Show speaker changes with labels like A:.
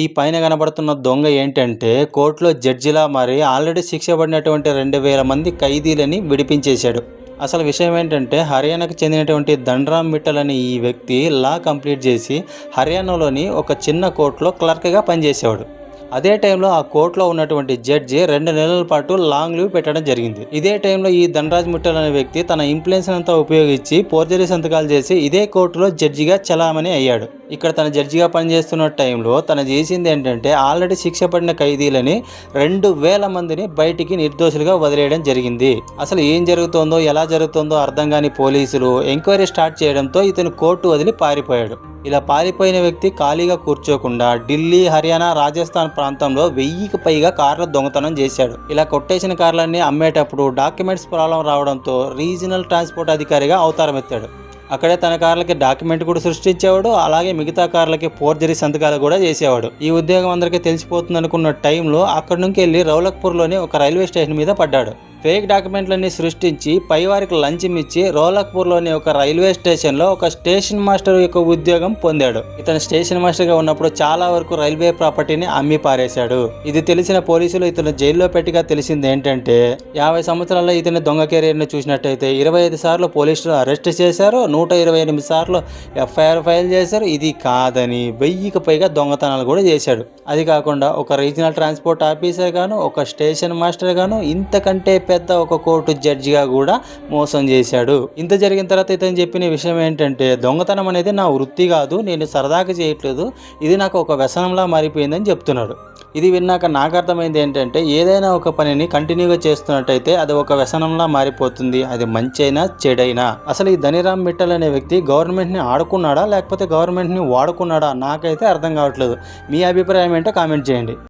A: ఈ పైన కనబడుతున్న దొంగ ఏంటంటే కోర్టులో జడ్జిలా మారి ఆల్రెడీ శిక్ష పడినటువంటి రెండు వేల మంది ఖైదీలని విడిపించేశాడు. అసలు విషయం ఏంటంటే హర్యానాకు చెందినటువంటి దండ్రామ్ మిట్టల్ అనే ఈ వ్యక్తి లా కంప్లీట్ చేసి హర్యానాలోని ఒక చిన్న కోర్టులో క్లర్క్గా పనిచేసేవాడు. అదే టైంలో ఆ కోర్టులో ఉన్నటువంటి జడ్జి రెండు నెలల పాటు లాంగ్ లీవ్ పెట్టడం జరిగింది. ఇదే టైంలో ఈ ధనరాజ్ ముట్టల్ అనే వ్యక్తి తన ఇన్ఫ్లుయెన్స్ అంతా ఉపయోగించి పోర్జరీ సంతకాలు చేసి ఇదే కోర్టులో జడ్జిగా చలామణి అయ్యాడు. ఇక్కడ తన జడ్జిగా పనిచేస్తున్న టైంలో తను చేసింది ఏంటంటే ఆల్రెడీ శిక్ష పడిన ఖైదీలని రెండు వేల మందిని బయటికి నిర్దోషులుగా వదిలేయడం జరిగింది. అసలు ఏం జరుగుతుందో ఎలా జరుగుతుందో అర్థం కాని పోలీసులు ఎంక్వైరీ స్టార్ట్ చేయడంతో ఇతను కోర్టు వదిలి పారిపోయాడు. ఇలా పారిపోయిన వ్యక్తి ఖాళీగా కూర్చోకుండా ఢిల్లీ హర్యానా రాజస్థాన్ ప్రాంతంలో వెయ్యికి పైగా కార్ల దొంగతనం చేశాడు. ఇలా కొట్టేసిన కార్లన్నీ అమ్మేటప్పుడు డాక్యుమెంట్స్ ప్రాబ్లం రావడంతో రీజనల్ ట్రాన్స్పోర్ట్ అధికారిగా అవతారం ఎత్తాడు అక్కడే తన కార్లకి డాక్యుమెంట్ కూడా సృష్టించేవాడు అలాగే మిగతా కార్లకి ఫోర్జరీ సంతకాలు కూడా చేసేవాడు. ఈ ఉద్యోగం అందరికీ తెలిసిపోతుంది అనుకున్న టైంలో అక్కడి నుంచి వెళ్ళి రౌలక్పూర్లోని ఒక రైల్వే స్టేషన్ మీద పడ్డాడు. ఫేక్ డాక్యుమెంట్లన్నీ సృష్టించి పైవారికి లంచం ఇచ్చి రోలక్పూర్లోని ఒక రైల్వే స్టేషన్లో ఒక స్టేషన్ మాస్టర్ యొక్క ఉద్యోగం పొందాడు. ఇతను స్టేషన్ మాస్టర్గా ఉన్నప్పుడు చాలా వరకు రైల్వే ప్రాపర్టీని అమ్మి పారేశాడు. ఇది తెలిసిన పోలీసులు ఇతను జైల్లో పెట్టిగా తెలిసింది ఏంటంటే యాభై సంవత్సరాల్లో ఇతని దొంగ కెరీర్ని చూసినట్టయితే ఇరవై ఐదు సార్లు పోలీసులు అరెస్ట్ చేశారు నూట ఇరవై ఎనిమిది సార్లు ఎఫ్ఐఆర్ ఫైల్ చేశారు. ఇది కాదని వెయ్యికి పైగా దొంగతనాలు కూడా చేశాడు. అది కాకుండా ఒక రీజనల్ ట్రాన్స్పోర్ట్ ఆఫీసర్ గాను ఒక స్టేషన్ మాస్టర్ గాను ఇంతకంటే పెద్ద ఒక కోర్టు జడ్జిగా కూడా మోసం చేశాడు. ఇంత జరిగిన తర్వాత ఇతను చెప్పిన విషయం ఏంటంటే దొంగతనం అనేది నా వృత్తి కాదు నేను సరదాగా చేయట్లేదు ఇది నాకు ఒక వ్యసనంలా మారిపోయిందని చెప్తున్నాడు. ఇది విన్నాక నాకు అర్థమైంది ఏంటంటే ఏదైనా ఒక పనిని కంటిన్యూగా చేస్తున్నట్టయితే అది ఒక వ్యసనంలా మారిపోతుంది అది మంచైనా చెడైనా. అసలు ఈ ధనిరామ్ మిట్టల్ అనే వ్యక్తి గవర్నమెంట్ని ఆడుకున్నాడా లేకపోతే గవర్నమెంట్ని వాడుకున్నాడా నాకైతే అర్థం కావట్లేదు. మీ అభిప్రాయం ఏంటో కామెంట్ చేయండి.